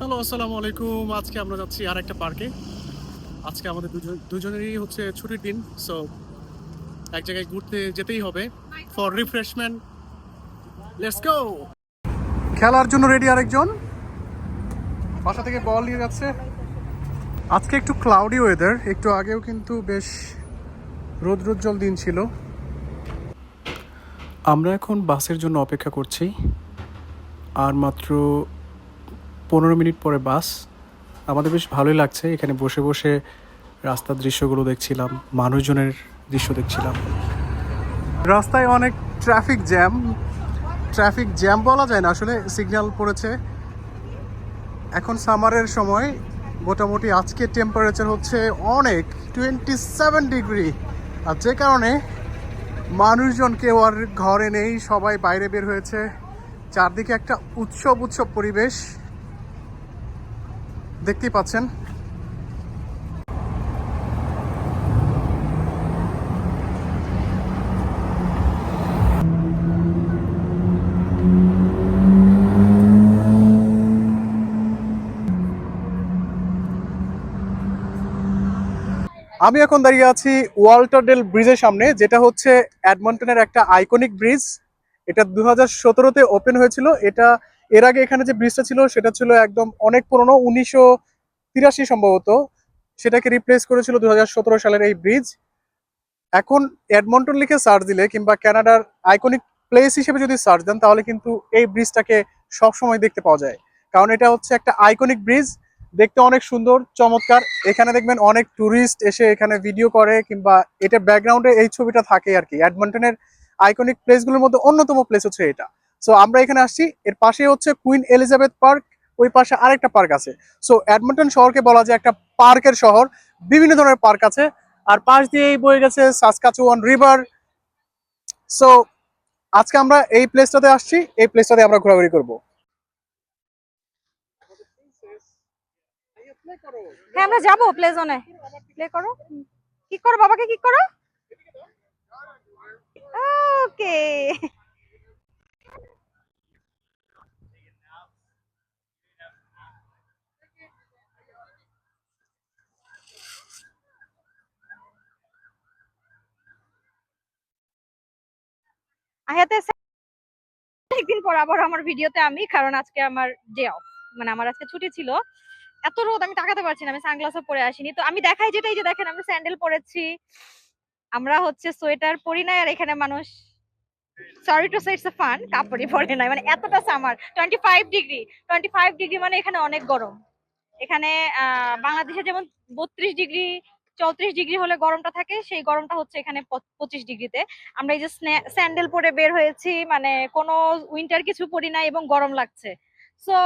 Hello, আসসালামু আলাইকুম। আজকে আমরা যাচ্ছি আর একটা পার্কে। আজকে আমাদের দুজন দুজনেরই হচ্ছে ছুটির দিন সো এক জায়গায় ঘুরতে যেতেই হবে। ফর রিফ্রেশমেন্ট লেটস গো খেলার জন্য রেডি আরেকজন? বাসা থেকে বল নিয়ে যাচ্ছে। আজকে একটু ক্লাউডি ওয়েদার একটু আগেও কিন্তু বেশ রোদ্রোজ্জ্বল দিন ছিল। আমরা এখন বাসের জন্য অপেক্ষা করছি। আর মাত্র পনেরো মিনিট পরে বাস। আমাদের বেশ ভালোই লাগছে। এখানে বসে বসে রাস্তার দৃশ্যগুলো দেখছিলাম, মানুষজনের দৃশ্য দেখছিলাম। রাস্তায় অনেক ট্রাফিক জ্যাম ট্রাফিক জ্যাম বলা যায় না, আসলে সিগন্যাল পড়েছে। এখন সামারের সময়, মোটামুটি আজকে টেম্পারেচার হচ্ছে অনেক টোয়েন্টি সেভেন ডিগ্রি আর যে কারণে মানুষজন কেউ আর ঘরে নেই, সবাই বাইরে বের হয়েছে। চারদিকে একটা উৎসব উৎসব পরিবেশ। দেখতেই পাচ্ছেন। আমি এখন দাঁড়িয়ে আছি ওয়াল্টারডেল ব্রিজের সামনে, যেটা হচ্ছে অ্যাডমন্টনের একটা আইকনিক ব্রিজ। এটা দু হাজার সতেরোতে ওপেন হয়েছিল। এটা এর আগে এখানে যে ব্রিজটা ছিল, সেটা ছিল একদম অনেক পুরনো, উনিশশো তিরাশি সম্ভবত। সেটাকে রিপ্লেস করেছিল দু সালের এই ব্রিজ এখন অ্যাডমন্টন লিখে সার্চ দিলে কিংবা কানাডার আইকনিক প্লেস হিসেবে যদি সার্চ দেন, তাহলে কিন্তু এই ব্রিজটাকে সবসময় দেখতে পাওয়া যায়। কারণ এটা হচ্ছে একটা আইকনিক ব্রিজ দেখতে অনেক সুন্দর, চমৎকার। এখানে দেখবেন অনেক ট্যুরিস্ট এসে এখানে ভিডিও করে কিংবা এটা ব্যাকগ্রাউন্ডে এই ছবিটা থাকে আর কি। অ্যাডমন্টনের আইকনিক প্লেসগুলোর মধ্যে অন্যতম প্লেস হচ্ছে এটা। সো আমরা এখানে আসছি। এর পাশে হচ্ছে কুইন এলিজাবেথ পার্ক, ওই পাশে আরেকটা পার্ক আছে। সো অ্যাডমিন্টন শহরকে বলা যায় একটা পার্কের শহর। বিভিন্ন ধরনের পার্ক আছে। আর পাশ দিয়েই বয়ে গেছে সাসকাচুয়ান রিভার সো আজকে আমরা এই প্লেসটাতে আসছি। এই প্লেসটাতে আমরা ঘোরাঘুরি করব। হ্যাঁ আমরা যাব প্লে জোনে প্লে করো। কিক করো? বাবাকে কিক করো? ওকে একদিন পর আবার আমার ভিডিওতে আমি, কারণ আজকে আমার ডে অফ মানে আমার আজকে ছুটি ছিল, এত রোদ আমি তাকাতে পারছি না, আমি সানগ্লাসও পরে আসিনি। তো আমি দেখাই যেটাই যে দেখেন আমরা স্যান্ডেল পরেছি, আমরা হচ্ছে সোয়েটার পরি নাই, আর এখানে মানুষ sorry to say it's fun কাপড়ই পরে নাই মানে এতটা summer twenty five degree twenty five degree মানে এখানে অনেক গরম। এখানে বাংলাদেশে যেমন বত্রিশ ডিগ্রি চৌত্রিশ ডিগ্রি হলে গরমটা থাকে, সেই গরমটা হচ্ছে এখানে পঁচিশ ডিগ্রিতে। আমরা এই যে স্যান্ডেল পরে বের হয়েছি মানে কোনো উইন্টার কিছু পরি নাই এবং গরম লাগছে। সো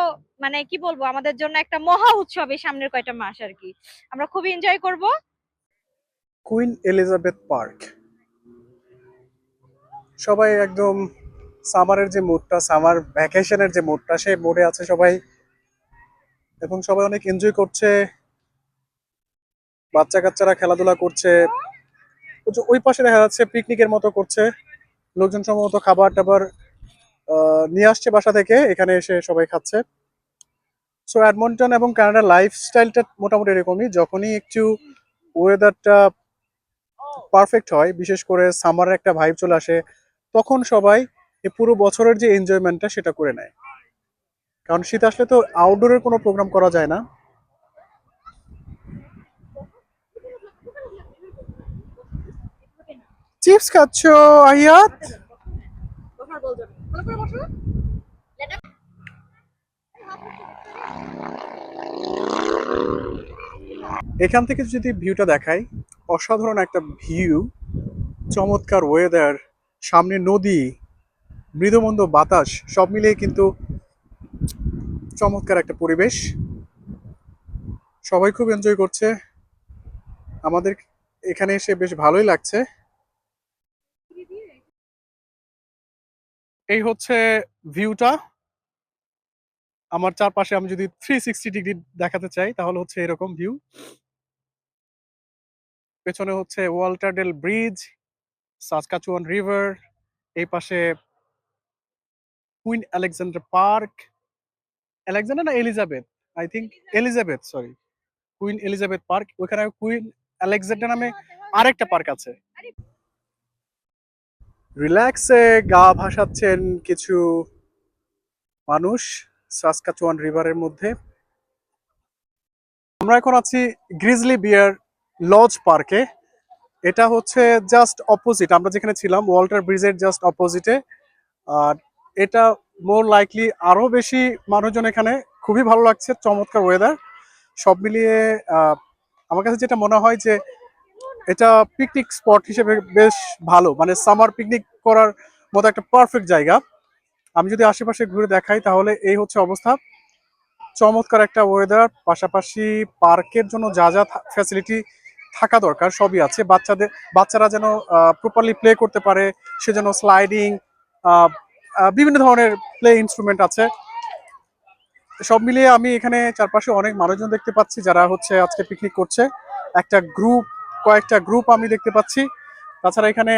মানে কি বলব, আমাদের জন্য একটা মহা উৎসব এই সামনের কয়টা মাস আর কি। আমরা খুব এনজয় করব। কুইন এলিজাবেথ পার্ক সবাই একদম সামারের যে মুডটা সামার ভ্যাকেশনের যে মুডটা সেই মুডে আছে সবাই। এবং সবাই অনেক এনজয় করছে। বাচ্চা কাচ্চারা খেলাধুলা করছে। ওই পাশে দেখা যাচ্ছে পিকনিকের মতো করছে। লোকজন সম্ভবত খাবার টাবার নিয়ে আসছে বাসা থেকে। এখানে এসে সবাই খাচ্ছে। সো অ্যাডমন্টন এবং কানাডার লাইফস্টাইলটা মোটামুটি এরকমই। যখনই একটু ওয়েদারটা পারফেক্ট হয়, বিশেষ করে সামারের একটা ভাইব চলে আসে, তখন সবাই এই পুরো বছরের যে এনজয়মেন্টটা সেটা করে নেয়। কারণ শীত আসলে তো আউটডোরের কোনো প্রোগ্রাম করা যায় না। চিপস খাচ্ছ আহিয়াত এখান থেকে যদি ভিউটা দেখাই, অসাধারণ একটা ভিউ, চমৎকার ওয়েদার সামনে নদী, মৃদুমন্দ বাতাস, সব মিলিয়ে কিন্তু চমৎকার একটা পরিবেশ। সবাই খুব এনজয় করছে। আমাদের এখানে এসে বেশ ভালোই লাগছে। এই হচ্ছে ভিউটা আমার চারপাশে আমি যদি থ্রি সিক্সটি ডিগ্রি দেখাতে চাই তাহলে হচ্ছে এরকম ভিউ পেছনে হচ্ছে ওয়াল্টারডেল ব্রিজ সাসকাচুয়ান রিভার এই পাশে কুইন আলেকজান্ডার পার্ক আলেকজান্ডার না Elizabeth I think Elizabeth sorry Queen Elizabeth Park ওখানে কুইন আলেকজান্ডার নামে আরেকটা পার্ক আছে। রিল্যাক্সে গা ভাসাচ্ছেন কিছু মানুষ সাসকাচুয়ান রিভারের মধ্যে। আমরা এখন আছি গ্রিজলি বিয়ার লজ পার্কে এটা হচ্ছে জাস্ট অপোজিট আমরা যেখানে ছিলাম ওয়াল্টার ব্রিজের জাস্ট অপোজিটে আর এটা মোর লাইকলি আরও বেশি মানুষজন এখানে। খুবই ভালো লাগছে, চমৎকার ওয়েদার সব মিলিয়ে আমার কাছে যেটা মনে হয় যে এটা পিকনিক স্পট হিসেবে বেশ ভালো। মানে সামার পিকনিক করার মতো একটা পারফেক্ট জায়গা। আমি যদি আশেপাশে ঘুরে দেখাই, তাহলে এই হচ্ছে অবস্থা। চমৎকার একটা ওয়েদার পাশাপাশি পার্কের জন্য যা যা ফ্যাসিলিটি থাকা দরকার, সবই আছে। বাচ্চাদের বাচ্চারা যেন প্রপারলি প্লে করতে পারে, সে যেন স্লাইডিং বিভিন্ন ধরনের প্লে ইনস্ট্রুমেন্ট আছে। সব মিলিয়ে আমি এখানে চারপাশে অনেক মানুষজন দেখতে পাচ্ছি, যারা হচ্ছে আজকে পিকনিক করছে। একটা গ্রুপ কয়েকটা গ্রুপ আমি দেখতে পাচ্ছি। তাছাড়া এখানে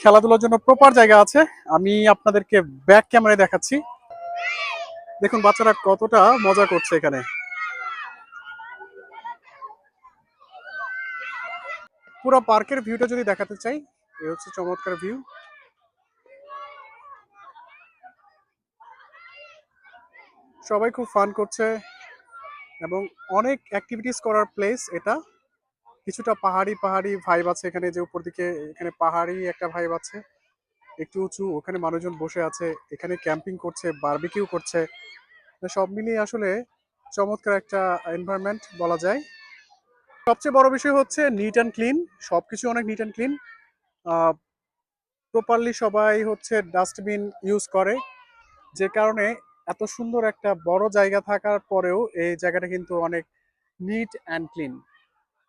খেলাধুলার জন্য প্রপার জায়গা আছে। আমি আপনাদেরকে ব্যাক ক্যামেরায় দেখাচ্ছি। দেখুন, বাচ্চারা কতটা মজা করছে এখানে। পুরো পার্কের ভিউটা যদি দেখাতে চাই, এ হচ্ছে চমৎকার ভিউ সবাই খুব ফান করছে এবং অনেক অ্যাক্টিভিটিস করার প্লেস এটা। কিছুটা পাহাড়ি পাহাড়ি ভাইব আছে এখানে, যে উপর দিকে, এখানে পাহাড়ি একটা ভাইব আছে। একটু উঁচু, ওখানে মানুষজন বসে আছে, এখানে ক্যাম্পিং করছে বারবিকিউ করছে। সব মিলিয়ে আসলে চমৎকার একটা এনভায়রনমেন্ট বলা যায়। সবচেয়ে বড় বিষয় হচ্ছে নিট অ্যান্ড ক্লিন সবকিছু অনেক নিট অ্যান্ড ক্লিন প্রপারলি সবাই হচ্ছে ডাস্টবিন ইউজ করে। যে কারণে এত সুন্দর একটা বড় জায়গা থাকার পরেও এই জায়গাটা কিন্তু অনেক নিট অ্যান্ড ক্লিন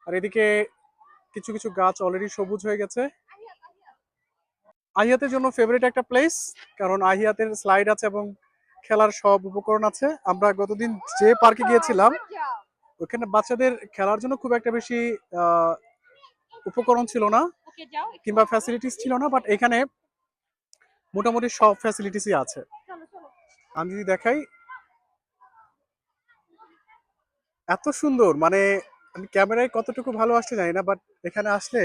আর এদিকে কিছু কিছু গাছ অলরেডি সবুজ হয়ে গেছে। আহিয়াতের জন্য ফেভারিট একটা প্লেস কারণ আহিয়াতের স্লাইড আছে এবং খেলার সব উপকরণ আছে। আমরা গতদিন যে পার্কে গিয়েছিলাম ওখানে বাচ্চাদের খেলার জন্য খুব একটা বেশি উপকরণ ছিল না কিংবা ফ্যাসিলিটিস ছিল না বাট এখানে মোটামুটি সব ফ্যাসিলিটিসই আছে। আমি যদি দেখাই এত সুন্দর মানে আমি ক্যামেরায় কতটুকু ভালো আসছে জানি না বাট এখানে আসলে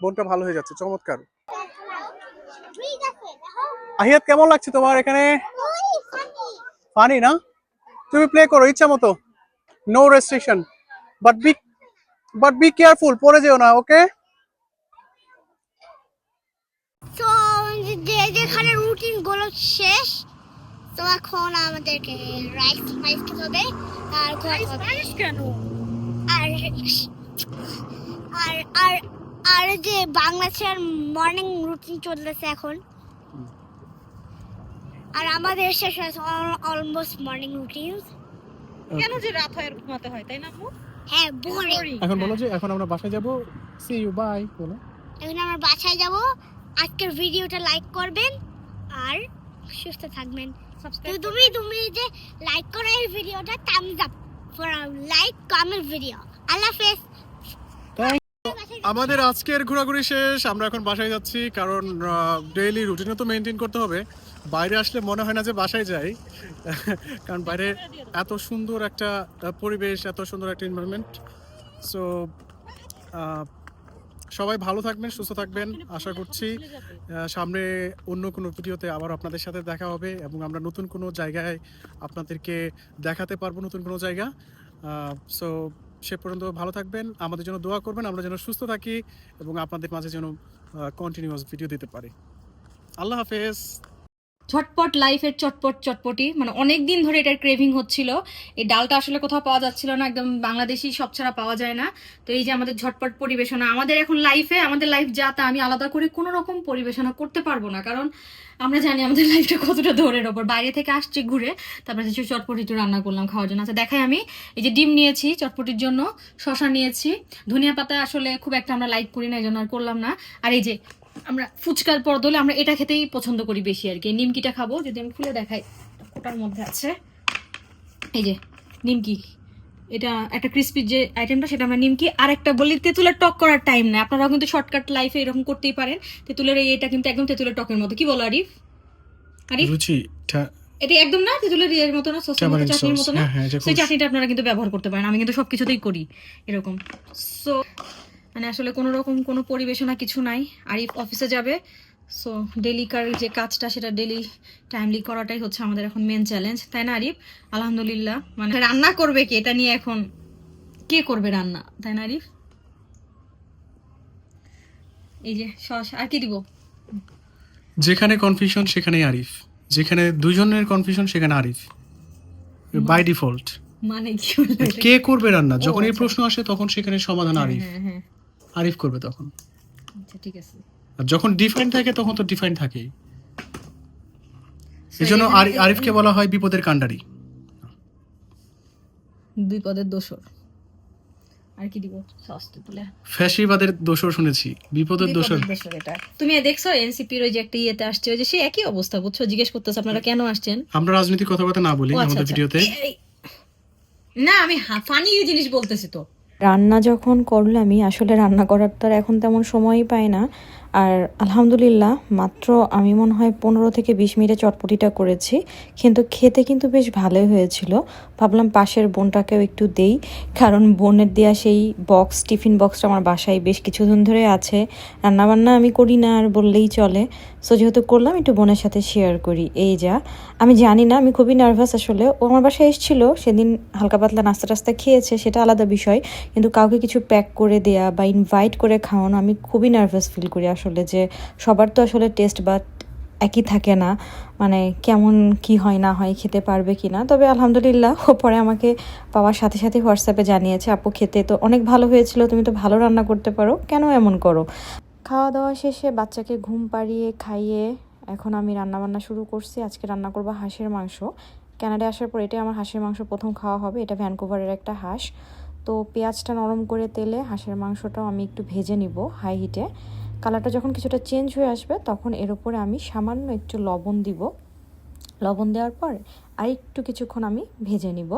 মনটা ভালো হয়ে যাচ্ছে চমৎকার। আহিয়াত কেমন লাগছে তোমার এখানে? ফানি না? তুমি প্লে করো ইচ্ছা মতো। No restriction but be but be careful পড়ে যেও না ওকে তো যে যেখানে রুটিনগুলো শেষ তো এখন আমাদেরকে রাইস খেতে হবে আর কেন? আর আর আর আর যে বাংলাদেশের মর্নিং রুটিন চলতেছে এখন। আর আমাদের শেষ হয়েছে অলমোস্ট মর্নিং রুটিন কেন যে রাত হয় ঘুমাতে হয় তাই না হ্যাঁ বোরিং এখন বলো যে এখন আমরা বাসায় যাব। সি ইউ বাই বলো। এখন আমরা বাসায় যাব। আজকের ভিডিওটা লাইক করবেন আর সুস্থ থাকবেন। সাবস্ক্রাইব তুমি তুমি যে লাইক করো এই ভিডিওটা thumbs up for like comment video. Allah Hafiz. আমাদের আজকের ঘোরাঘুরি শেষ আমরা এখন বাসায় যাচ্ছি কারণ ডেইলি রুটিনও তো মেনটেন করতে হবে বাইরে আসলে মনে হয় না যে বাসায় যাই কারণ বাইরে এত সুন্দর একটা পরিবেশ এত সুন্দর একটা এনভায়রনমেন্ট সো সবাই ভালো থাকবেন, সুস্থ থাকবেন। আশা করছি সামনে অন্য কোনো ভিডিওতে আবার আপনাদের সাথে দেখা হবে এবং আমরা নতুন কোনো জায়গায় আপনাদেরকে দেখাতে পারব নতুন কোনো জায়গা। সো সে পর্যন্ত ভালো থাকবেন, আমাদের জন্য দোয়া করবেন, আমরা যেন সুস্থ থাকি এবং আপনাদের মাঝে যেন কন্টিনিউয়াস ভিডিও দিতে পারি। আল্লাহ হাফেজ। ঝটপট লাইফের চটপট চটপটি মানে অনেক দিন ধরে এটার ক্রেভিং হচ্ছিল। এই ডালটা আসলে কোথাও পাওয়া যাচ্ছিল না, একদম বাংলাদেশি, সব ছাড়া পাওয়া যায় না। তো এই যে আমাদের ঝটপট পরিবেশনা, আমাদের এখন লাইফে আমাদের লাইফ যা তা আমি আলাদা করে কোনো রকম পরিবেশনা করতে পারব না। কারণ আমরা জানি আমাদের লাইফটা কতটা দৌড়ের ওপর। বাইরে থেকে আসছি ঘুরে, তারপরে কিছু চটপটি একটু রান্না করলাম, খাওয়ার জন্য। আচ্ছা দেখাই আমি। এই যে ডিম নিয়েছি, চটপটির জন্য। শশা নিয়েছি। ধনিয়া পাতা আসলে খুব একটা আমরা লাইক করি না, এই জন্য আর করলাম না। আর এই যে আমরা ফুচকার পর দলে আমরা এটা খেতেই পছন্দ করি বেশি আর কি। নিমকিটা খাব যদি আমি খুলে দেখাই। ওটার মধ্যে আছে। এই যে নিমকি। এটা একটা ক্রিস্পি যে আইটেমটা সেটা আমরা নিমকি। আর একটা বলি তেঁতুলের টক করার টাইম না আপনারাও কিন্তু শর্টকাট লাইফে এরকম করতেই পারেন। তেঁতুলের এই এটা কিন্তু একদম তেঁতুলের টকের মতো কি বলো আরিফ? আরিফ? রুচি এটা একদম না? তেঁতুলের ইয়ের মতো না? সসের মতো চাটনির মতো না? হ্যাঁ, হ্যাঁ, সেই চাটনিটা আপনারা কিন্তু ব্যবহার করতে পারেন। আমি কিন্তু সবকিছুতেই করি এরকম। সো মানে আসলে কোনো রকম কোনো পরিবেশনা কিছু নাই। আরিফ অফিসে যাবে সো ডেলিকার যে কাজটা সেটা ডেলি টাইমলি করাটাই হচ্ছে আমাদের এখন মেন চ্যালেঞ্জ তাই না আরিফ? আলহামদুলিল্লাহ মানে রান্না করবে কি এটা নিয়ে এখন? কে করবে রান্না তাই না আরিফ? এই যে সস আর কি দিব? যেখানে কনফিউশন সেখানেই আরিফ। যেখানে দুজনের কনফিউশন সেখানে আরিফ। বাই ডিফল্ট মানে কি কে করবে রান্না? যখন এই আচ্ছা। প্রশ্ন আসে তখন সেখানে সমাধান আরিফ। হ্যাঁ হ্যাঁ। আরিফ করবে তখন। আচ্ছা ঠিক আছে। আর যখন ডিফাইন থাকে তখন তো ডিফাইন থাকেই। So, এই জন্য আরিফকে বলা হয় বিপদের কাণ্ডারি। দুই পদের দোসর। আর কি দিব? সস তুলে। ফ্যাসিবাদের দোষর শুনেছি। বিপদের দোষর এটা। তুমি দেখছ এনসিপির ওই যে একটা ইয়েতে আসছে ওই যে সে একই অবস্থা বুঝছ? জিজ্ঞেস করতেছে আপনারা কেন আসছেন? আমরা রাজনীতির কথাবার্তা না বলি আচ্ছা, আমাদের আচ্ছা। ভিডিওতে। না আমি ফানি জিনিস বলতেছি তো। রান্না যখন করলামই আসলে রান্না করার তো আর এখন তেমন সময়ই পাই না। আর আলহামদুলিল্লাহ, মাত্র আমি মনে হয় পনেরো থেকে বিশ মিনিটে চটপটিটা করেছি। কিন্তু খেতে কিন্তু বেশ ভালোই হয়েছিল। ভাবলাম পাশের বোনটাকেও একটু দেই, কারণ বোনের দেওয়া সেই বক্স টিফিন বক্সটা আমার বাসায় বেশ কিছুদিন ধরে আছে। রান্নাবান্না আমি করি না, আর বললেই চলে। সো যেহেতু করলাম, একটু বোনের সাথে শেয়ার করি। এই যা। আমি জানি না, আমি খুবই নার্ভাস আসলে। ও আমার বাসায় এসেছিল, সেদিন হালকা পাতলা নাস্তা টাস্তা খেয়েছে, সেটা আলাদা বিষয়। কিন্তু কাউকে কিছু প্যাক করে দেয়া বা ইনভাইট করে খাওয়ানো, আমি খুবই নার্ভাস ফিল করি আসলে। যে সবার তো আসলে টেস্ট বাট একই থাকে না। মানে কেমন কি হয়, না হয়, খেতে পারবে কি না। তবে আলহামদুলিল্লাহ পরে আমাকে পাওয়ার সাথে সাথে হোয়াটসঅ্যাপে জানিয়েছে, আপু, খেতে তো অনেক ভালো হয়েছিল, তুমি তো ভালো রান্না করতে পারো। কেন এমন করো? খাওয়া দাওয়া শেষে বাচ্চাকে ঘুম পাড়িয়ে খাইয়ে এখন আমি রান্না বান্না শুরু করছি। আজকে রান্না করব হাঁসের মাংস। কানাডায় আসার পর এটাই আমার হাঁসের মাংস প্রথম খাওয়া হবে। এটা ভ্যানকুভারের একটা হাঁস। তো পেঁয়াজটা নরম করে তেলে হাঁসের মাংসটাও আমি একটু ভেজে নিব হাই হিটে। কালারটা যখন কিছুটা চেঞ্জ হয়ে আসবে, তখন এর উপরে আমি সামান্য একটু লবণ দিব। লবণ দেওয়ার পর আর একটু কিছুক্ষণ আমি ভেজে নিব।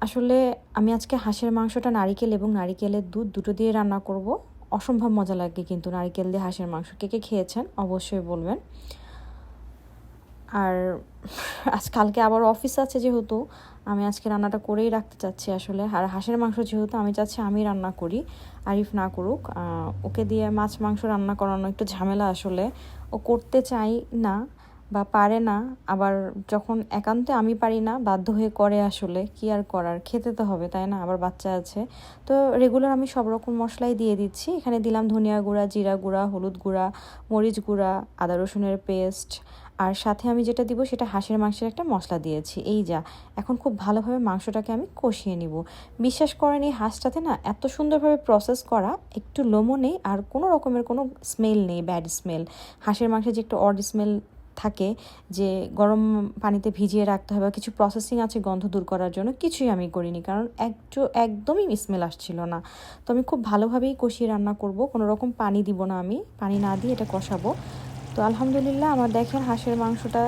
আসলে আমি আজকে হাঁসের মাংসটা নারিকেল এবং নারিকেলের দুধ দুটো দিয়ে রান্না করব। অসম্ভব মজা লাগে কিন্তু নারিকেল দিয়ে হাঁসের মাংস। কে কে খেয়েছেন অবশ্যই বলবেন। আর আজ কালকে আবার অফিস আছে যেহেতু আমি আজকে রান্নাটা করেই রাখতে চাচ্ছি আসলে। আর হাঁসের মাংস যেহেতু আমি চাচ্ছি আমি রান্না করি, আরিফ না করুক। ওকে দিয়ে মাছ মাংস রান্না করানো একটু ঝামেলা আসলে। ও করতে চাই না বা পারে না, আবার যখন একান্তে আমি পারি না, বাধ্য হয়ে করে আসলে, কি আর করার? খেতে তো হবে, তাই না? আবার বাচ্চা আছে। তো রেগুলার আমি সব রকম মশলাই দিয়ে দিচ্ছি। এখানে দিলাম ধনিয়া গুঁড়া, জিরা গুঁড়া, হলুদ গুঁড়া, মরিচ গুঁড়া, আদা রসুনের পেস্ট আর সাথে আমি যেটা দিব সেটা হাঁসের মাংসের একটা মশলা দিয়েছি। এই যা, এখন খুব ভালোভাবে মাংসটাকে আমি কষিয়ে নিব। বিশ্বাস করেন, এই হাঁসটাতে না এত সুন্দরভাবে প্রসেস করা, একটু লোমো নেই আর কোনো রকমের কোনো স্মেল নেই ব্যাড স্মেল হাঁসের মাংসে যে একটা অড স্মেল থাকে, যে গরম পানিতে ভিজিয়ে রাখতে হবে কিছু প্রসেসিং আছে গন্ধ দূর করার জন্য, কিছুই আমি করিনি কারণ একটু একদমই স্মেল আসছিল না। তো আমি খুব ভালোভাবেই কষিয়ে রান্না করব, কোনো রকম পানি দিব না আমি। পানি না দিয়ে এটা কষাবো। তো আলহামদুলিল্লাহ আমার দেখেন হাঁসের মাংসটা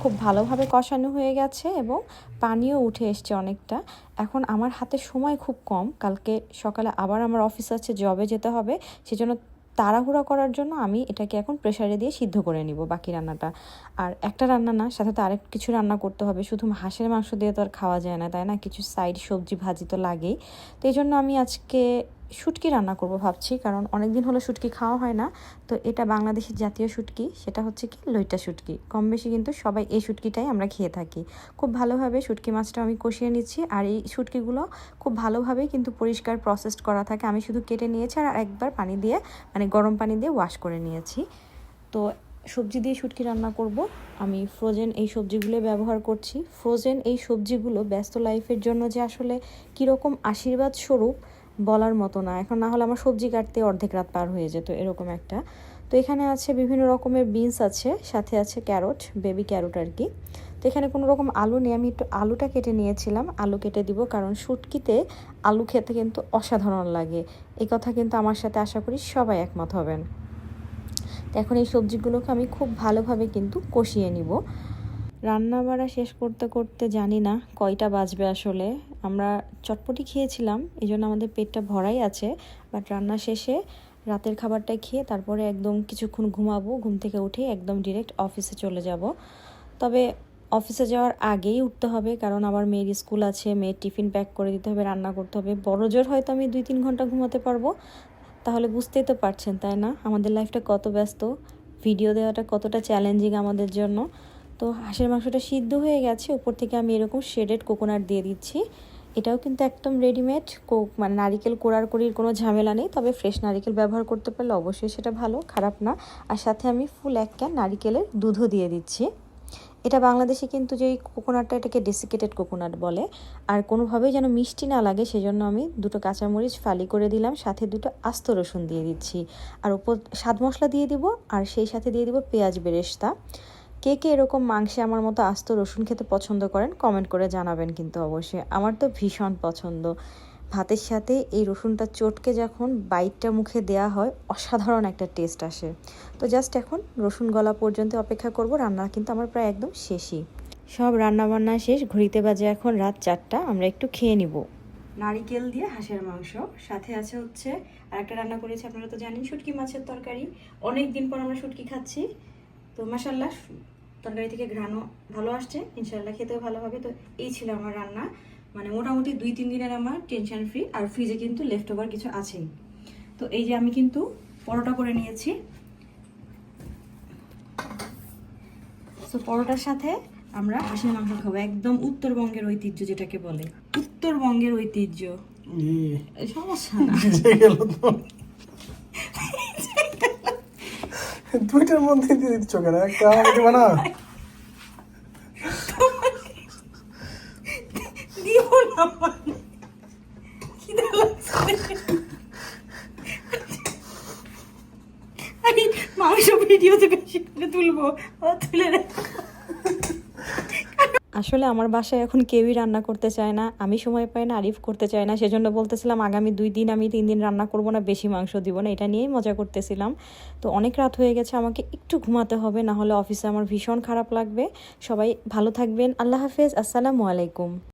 খুব ভালোভাবে কষানো হয়ে গেছে এবং পানিও উঠে এসছে অনেকটা। এখন আমার হাতে সময় খুব কম। কালকে সকালে আবার আমার অফিস আছে জবে যেতে হবে। সেজন্য তাড়াহুড়া করার জন্য আমি এটাকে এখন প্রেশারে দিয়ে সিদ্ধ করে নিব বাকি রান্নাটা। আর একটা রান্না না, সাথে তো আরেক কিছু রান্না করতে হবে। শুধু হাঁসের মাংস দিয়ে তো আর খাওয়া যায় না, তাই না? কিছু সাইড সবজি ভাজি তো লাগেই। তো এই জন্য আমি আজকে শুটকি রান্না করব ভাবছি, কারণ অনেক দিন হলো শুটকি খাওয়া হয় না। তো এটা বাংলাদেশের জাতীয় শুটকি, সেটা হচ্ছে কি লইটা শুটকি। কম বেশি কিন্তু সবাই এই শুটকিটাই আমরা খেয়ে থাকি। খুব ভালোভাবে শুটকি মাছটা আমি কষিয়ে নিচ্ছি, আর এই শুটকিগুলো খুব ভালোভাবে কিন্তু পরিষ্কার প্রসেস করা থাকে। আমি শুধু কেটে নিয়েছি আর একবার পানি দিয়ে মানে গরম পানি দিয়ে ওয়াশ করে নিয়েছি। তো সবজি দিয়ে শুটকি রান্না করব। আমি ফ্রোজেন এই সবজিগুলো ব্যবহার করছি। ফ্রোজেন এই সবজিগুলো ব্যস্ত লাইফের জন্য যে আসলে কীরকম আশীর্বাদ স্বরূপ বলার মতো না। এখন না হলে আমার সবজি কাটতে অর্ধেক রাত পার হয়ে যেত এরকম একটা। তো এখানে আছে বিভিন্ন রকমের বিনস আছে, সাথে আছে ক্যারট, বেবি ক্যারট আর কি। তো এখানে কোনো রকম আলু নেই। আমি একটু আলুটা কেটে নিয়েছিলাম, আলু কেটে দিব কারণ শুটকিতে আলু খেতে কিন্তু অসাধারণ লাগে। এই কথা কিন্তু আমার সাথে আশা করি সবাই একমত হবেন। তো এখন এই সবজিগুলোকে আমি খুব ভালোভাবে কিন্তু কষিয়ে নিব। রান্না বাড়া শেষ করতে করতে জানি না কয়টা বাজবে আসলে। আমরা চটপটি খেয়েছিলাম এই জন্য আমাদের পেটটা ভরাই আছে বাট রান্না শেষে রাতের খাবারটা খেয়ে তারপরে একদম কিছুক্ষণ ঘুমাবো, ঘুম থেকে উঠে একদম ডিরেক্ট অফিসে চলে যাব। তবে অফিসে যাওয়ার আগেই উঠতে হবে, কারণ আবার মেয়ের স্কুল আছে, মেয়ের টিফিন প্যাক করে দিতে হবে, রান্না করতে হবে। বড় জোর হয়তো আমি দুই তিন ঘণ্টা ঘুমাতে পারব, তাহলে বুঝতেই তো পারছেন, তাই না? আমাদের লাইফটা কত ব্যস্ত ভিডিও দেওয়াটা কতটা চ্যালেঞ্জিং আমাদের জন্য। তো হাঁসের মাংসটা সিদ্ধ হয়ে গেছে, উপর থেকে আমি এরকম শেডেড কোকোনাট দিয়ে দিচ্ছি। এটাও কিন্তু একদম রেডিমেড কোক মানে নারিকেল কোড়ার করির কোনো ঝামেলা নেই, তবে ফ্রেশ নারিকেল ব্যবহার করতে পারলে অবশ্যই সেটা ভালো, খারাপ না। আর সাথে আমি ফুল এক ক্যান নারিকেলের দুধও দিয়ে দিচ্ছি। এটা বাংলাদেশে কিন্তু যেই কোকোনাটটা এটাকে ডেসিকেটেড কোকোনাট বলে, আর কোনোভাবেই যেন মিষ্টি না লাগে, সেজন্য আমি দুটো কাঁচামরিচ ফালি করে দিলাম, সাথে দুটো আস্ত রসুন দিয়ে দিচ্ছি। আর ওপর স্বাদ মশলা দিয়ে দিব, আর সেই সাথে দিয়ে দিব পেঁয়াজ বেরেস্তা। কে কে এরকম মাংসে আমার মতো আস্ত রসুন খেতে পছন্দ করেন কমেন্ট করে জানাবেন কিন্তু অবশ্যই। আমার তো ভীষণ পছন্দ। ভাতের সাথে এই রসুনটা চটকে যখন বাইটটা মুখে দেয়া হয়, অসাধারণ একটা টেস্ট আসে। তো জাস্ট এখন রসুন গলা পর্যন্ত অপেক্ষা করব, রান্না কিন্তু আমার প্রায় একদম শেষই। সব রান্না বান্না শেষ, ঘড়িতে বাজে এখন রাত চারটা, আমরা একটু খেয়ে নিব। নারিকেল দিয়ে হাঁসের মাংস, সাথে আছে হচ্ছে আর একটা রান্না করেছি, আপনারা তো জানেন শুটকি মাছের তরকারি। অনেক দিন পর আমরা শুটকি খাচ্ছি। তো মাসাল্লাহ তরকারি থেকে ঘ্রাণও ভালো আসছে ইনশাল্লাহ খেতেও ভালো হবে। তো এই ছিল আমার রান্না। মানে মোটামুটি দুই তিন দিনের আমার টেনশন ফ্রি আর ফ্রিজে কিন্তু লেফট ওভার কিছু আছেই। তো এই যে আমি কিন্তু পরোটা করে নিয়েছি। তো পরোটার সাথে আমরা হাঁসের মাংস খাব একদম উত্তরবঙ্গের ঐতিহ্য যেটাকে বলে। উত্তরবঙ্গের ঐতিহ্য। এই সমস্যা না। দুইটার মধ্যে দিয়ে দিচ্ছ কেন একটা আমাকে দিবা না মানে। আমি মাংস ভিডিও থেকে করে তুলবো তুলে রেখো। আসলে আমার বাসায় এখন কেউই রান্না করতে চায় না, আমি সময় পাই না, আরিফ করতে চায় না, সেজন্য বলতেছিলাম আগামী দুই দিন আমি তিন দিন রান্না করব না, বেশি মাংস দিব না, এটা নিয়েই মজা করতেছিলাম। তো অনেক রাত হয়ে গেছে, আমাকে একটু ঘুমাতে হবে, না হলে অফিসে আমার ভীষণ খারাপ লাগবে। সবাই ভালো থাকবেন, আল্লাহ হাফেজ, আসসালামু আলাইকুম।